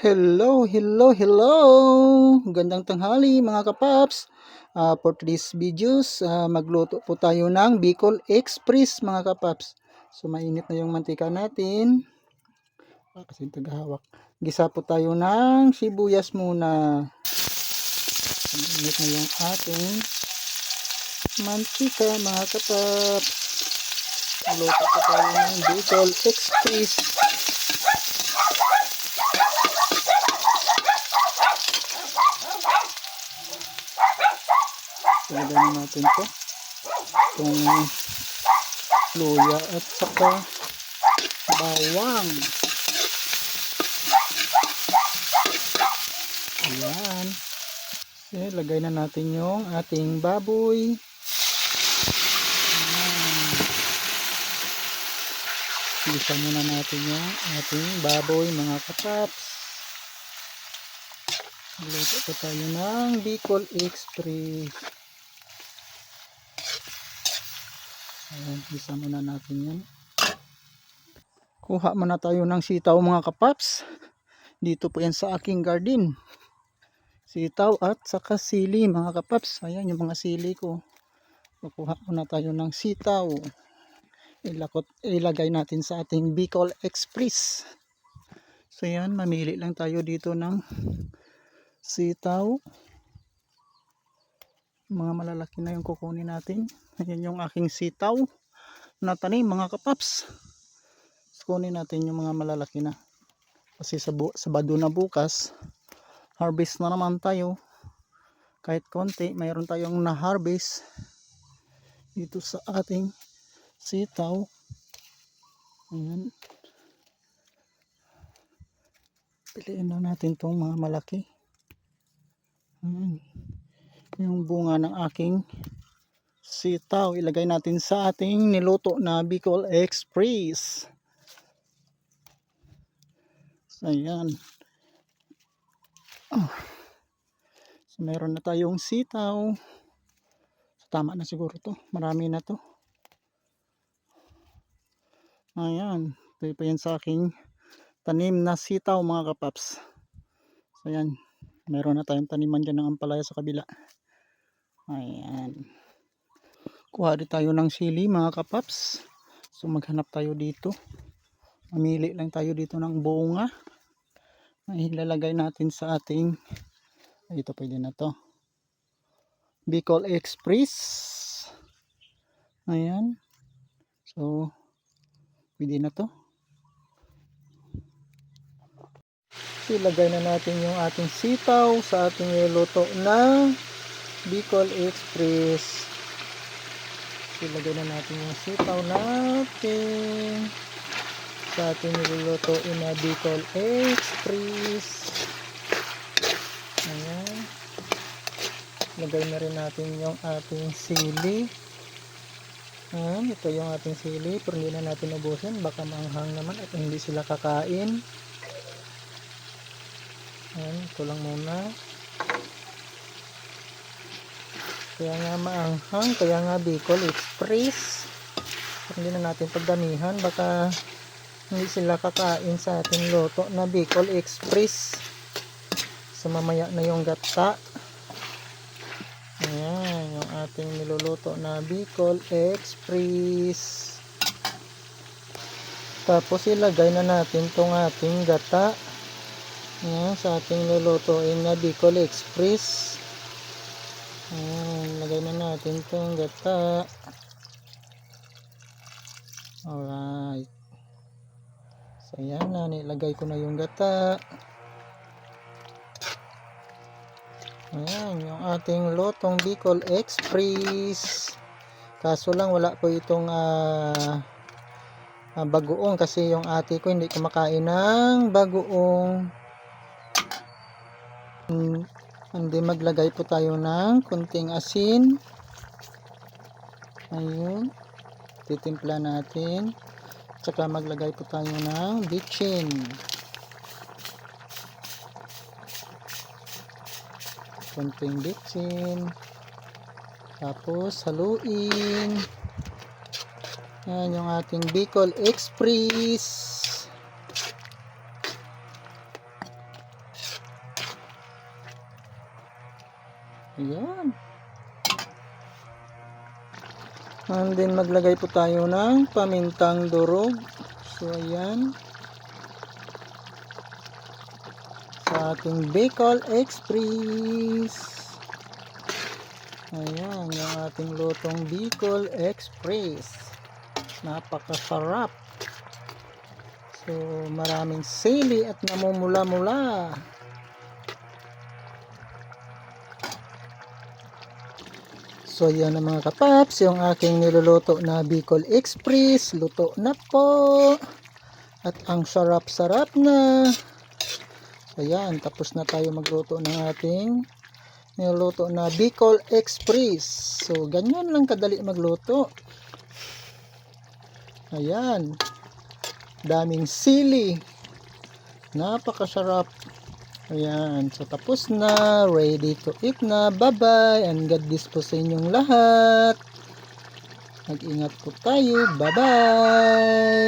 Hello, hello, hello! Gandang tanghali mga kapaps. Ah, for today's videos, ah, magluto po tayo ng Bicol Express mga kapaps. So mainit na yung mantika natin. Ah, kasi tagahawak. Gisa po tayo ng sibuyas muna. Mainit na yung ating mantika mga kapaps. Luto po tayo ng Bicol Express. Ilagay na natin to. Itong luya at saka bawang. Ayan. Okay, lagay na natin yung ating baboy. Ayan. Isa muna natin yung ating baboy mga kapaps. Luto pa tayo ng Bicol Express. Ayan, isa muna natin yan. Kuha muna tayo ng sitaw mga kapaps. Dito po yan sa aking garden. Sitaw at saka sili mga kapaps. Ayan yung mga sili ko. Kukuha muna tayo ng sitaw. Ilakot, ilagay natin sa ating Bicol Express. So yan, mamili lang tayo dito ng sitaw. Mga malalaki na yung kukunin natin. Ayan yung aking sitaw na tanim mga kapaps. Kunin natin yung mga malalaki na. Kasi sa, sa bado na bukas, harvest na naman tayo. Kahit konti, mayroon tayong na-harvest dito sa ating sitaw. Ayan. Piliin na natin tong mga malaki. Yung bunga ng aking sitaw. Ilagay natin sa ating niluto na Bicol Express. So, ayan. Ah. So, meron na tayong sitaw. So, tama na siguro to. Marami na to. Ayan. Ito pa yan sa aking tanim na sitaw mga kapaps. So, ayan. Meron na tayong taniman dyan ng ampalaya sa kabila. Ayan. Kuha din tayo ng sili mga kapaps. So maghanap tayo dito. Mamili lang tayo dito ng bunga. Ay ilalagay natin sa ating ito pwede na to. Bicol Express. Ayan. So pwede na to. Ilagay na natin yung ating sitaw sa ating niluto na Bicol Express. Ilagay na natin yung sitaw natin sa ating nilulutuin na Bicol Express. Ayan. Lagay na rin natin yung ating sili. Ayan, ito yung ating sili. Pero hindi na natin ubusin. Baka maanghang naman at hindi sila kakain. Ayan, ito lang muna. Kaya nga maanghang, kaya nga Bicol Express. Hindi na natin pagdamihan, baka hindi sila kakain sa ating loto na Bicol Express. So mamaya na yung gata. Ayan, yung ating niluluto na Bicol Express. Tapos ilagay na natin tong ating gata. Ayan, sa ating lulutuin na Bicol Express. Ayan, lagay na natin itong gata. Alright. So, ayan na. Nilagay ko na yung gata. Ayan, yung ating lotong Bicol Express. Kaso lang, wala po itong ah, ah, bagoong kasi yung ate ko hindi kumakain ng bagoong. Hmm, hindi maglagay po tayo ng kunting asin. Ayun. Titimpla natin. Tsaka maglagay po tayo ng bitchin. Kunting bitchin. Tapos haluin. Yan yung ating Bicol Express. Ayan. And then maglagay po tayo ng pamintang durog. So ayan. Sa ating Bicol Express. Ayan, yung ating lutong Bicol Express. Napakasarap. So, maraming sili at namumula-mula. So, yan ang mga kapaps, yung aking niluluto na Bicol Express. Luto na po. At ang sarap-sarap na. Ayan, tapos na tayo magluto ng ating niluluto na Bicol Express. So, ganyan lang kadali magluto. Ayan. Daming sili. Napakasarap. Ayan. So, tapos na. Ready to eat na. Bye-bye. And God bless po sa inyong lahat. Mag-ingat po tayo. Bye-bye.